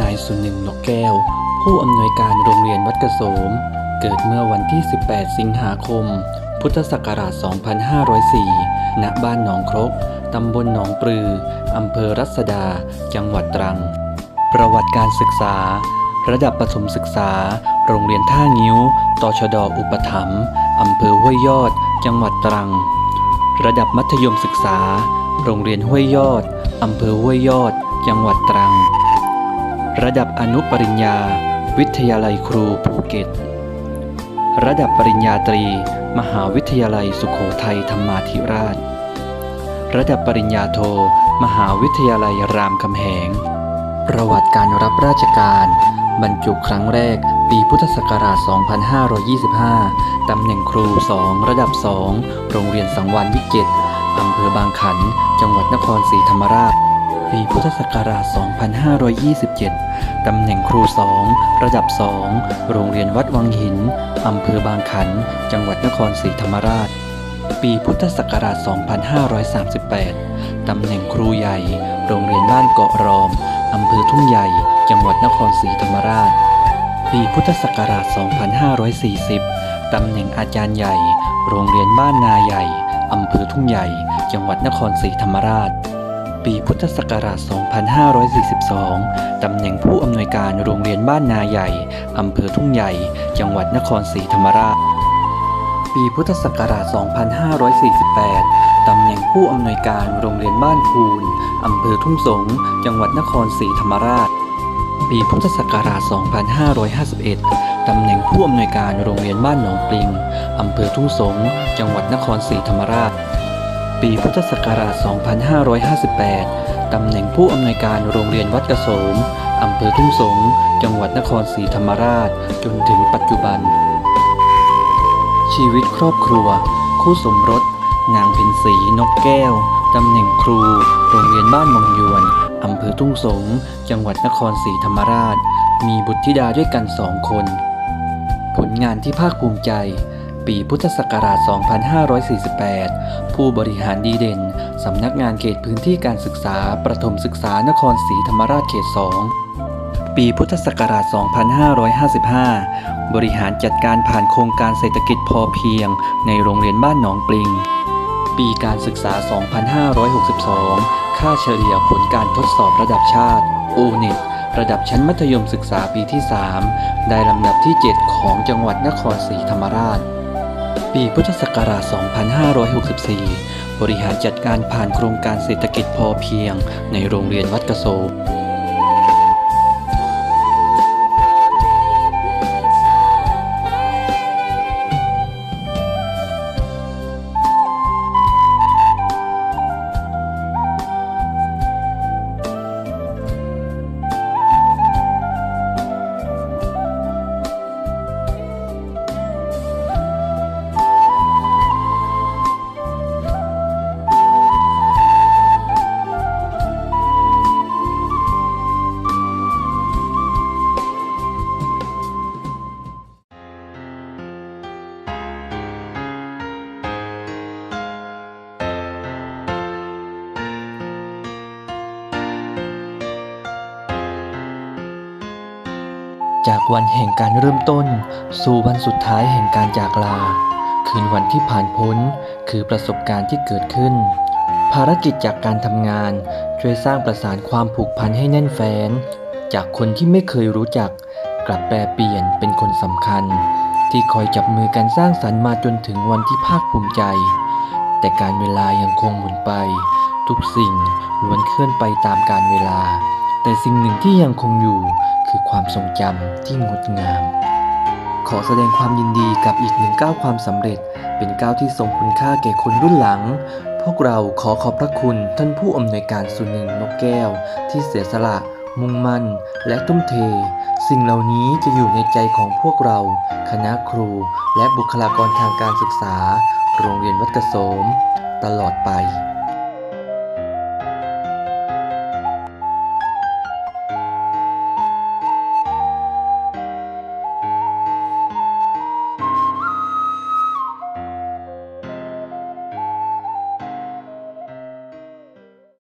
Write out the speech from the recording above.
นายสุนินนกแก้ว ผู้อำนวยการโรงเรียนวัดกระโสม เกิดเมื่อวันที่ 18 สิงหาคม พุทธศักราช 2504 ณ บ้านหนองครก ตำบลหนองปลือ อำเภอรัศดา จังหวัดตรัง ประวัติการศึกษา ระดับประถมศึกษา โรงเรียนท่างิ้ว ตชดอุปถัมภ์อำเภอห้วยยอด จังหวัดตรัง ระดับมัธยมศึกษา โรงเรียนห้วยยอด อำเภอห้วยยอด จังหวัดตรัง ระดับอนุปริญญา วิทยาลัยครูภูเก็ต ระดับปริญญาตรี มหาวิทยาลัยสุโขทัยธรรมาธิราช ระดับปริญญาโท มหาวิทยาลัยรามคำแหง ประวัติการรับราชการ บรรจุครั้งแรก ปีพุทธศักราช 2525 ตำแหน่งครู 2 ระดับ 2 โรงเรียนสังวานวิเกตอำเภอบางขัน จังหวัดนครศรีธรรมราช ปีพุทธศักราช 2527 ตำแหน่งครู 2 ระดับ 2 โรงเรียนวัดวังหิน อำเภอบางขัน จังหวัดนครศรีธรรมราช ปีพุทธศักราช 2538 ตำแหน่งครูใหญ่ โรงเรียนบ้านเกาะรอม อำเภอทุ่งใหญ่ จังหวัดนครศรีธรรมราช ปีพุทธศักราช 2540 ตำแหน่งอาจารย์ใหญ่ โรงเรียนบ้านนาใหญ่ อำเภอทุ่งใหญ่ จังหวัดนครศรีธรรมราช ปีพุทธศักราช 2542 ตำแหน่งผู้อำนวยการโรงเรียนบ้านนาใหญ่ อำเภอทุ่งใหญ่ จังหวัดนครศรีธรรมราช ปีพุทธศักราช 2548 ตำแหน่งผู้อำนวยการโรงเรียนบ้านพูนอำเภอทุ่งสง จังหวัดนครศรีธรรมราช ปีพุทธศักราช 2551 ตำแหน่งผู้อำนวยการโรงเรียนบ้านหนองปลิง อำเภอทุ่งสง จังหวัดนครศรีธรรมราช ปีพุทธศักราช 2558 ตำแหน่งผู้อำนวยการโรงเรียนวัดกระโสม อำเภอทุ่งสง จังหวัดนครศรีธรรมราช จนถึงปัจจุบัน ชีวิตครอบครัว คู่สมรส นางเพ็ญศรีนกแก้ว ตำแหน่งครู โรงเรียนบ้านมงยวน อำเภอทุ่งสง จังหวัดนครศรีธรรมราช มีบุตรธิดาด้วยกันสองคน ผลงานที่ภาคภูมิใจ ปีพุทธศักราช 2548 ผู้บริหารดีเด่น สำนักงานเขตพื้นที่การศึกษา ประถมศึกษานครศรีธรรมราชเขต 2 ปีพุทธศักราช 2555 บริหารจัดการผ่านโครงการเศรษฐกิจพอเพียง ในโรงเรียนบ้านหนองปลิง ปีการศึกษา 2562 ค่าเฉลี่ยผลการทดสอบระดับชาติ o n e t ระดับชั้นมัธยมศึกษาปีที่ 3 ได้ลำดับที่ 7 ของจังหวัดนครศรีธรรมราช ปีพุทธศักราช 2564 บริหารจัดการผ่านโครงการเศรษฐกิจพอเพียงในโรงเรียนวัดกระโซ จากวันแห่งการเริ่มต้น สู่วันสุดท้ายแห่งการจากลา คืนวันที่ผ่านพ้น คือประสบการณ์ที่เกิดขึ้น ภารกิจจากการทำงาน ช่วยสร้างประสานความผูกพันให้แน่นแฟ้น จากคนที่ไม่เคยรู้จัก กลับแปลเปลี่ยนเป็นคนสำคัญ ที่คอยจับมือกันสร้างสรรค์มาจนถึงวันที่ภาคภูมิใจ แต่การเวลายังคงหมุนไป ทุกสิ่งล้วนเคลื่อนไปตามการเวลา แต่สิ่งหนึ่งที่ยังคงอยู่ คือความทรงจำที่งดงาม ขอแสดงความยินดีกับอีกหนึ่งก้าวความสำเร็จ เป็นก้าวที่ทรงคุณค่าแก่คนรุ่นหลัง พวกเราขอขอบพระคุณท่านผู้อำนวยการสุนินนกแก้ว ที่เสียสละ มุ่งมั่น และทุ่มเท สิ่งเหล่านี้จะอยู่ในใจของพวกเรา คณะครู และบุคลากรทางการศึกษา โรงเรียนวัดกระโสม ตลอดไป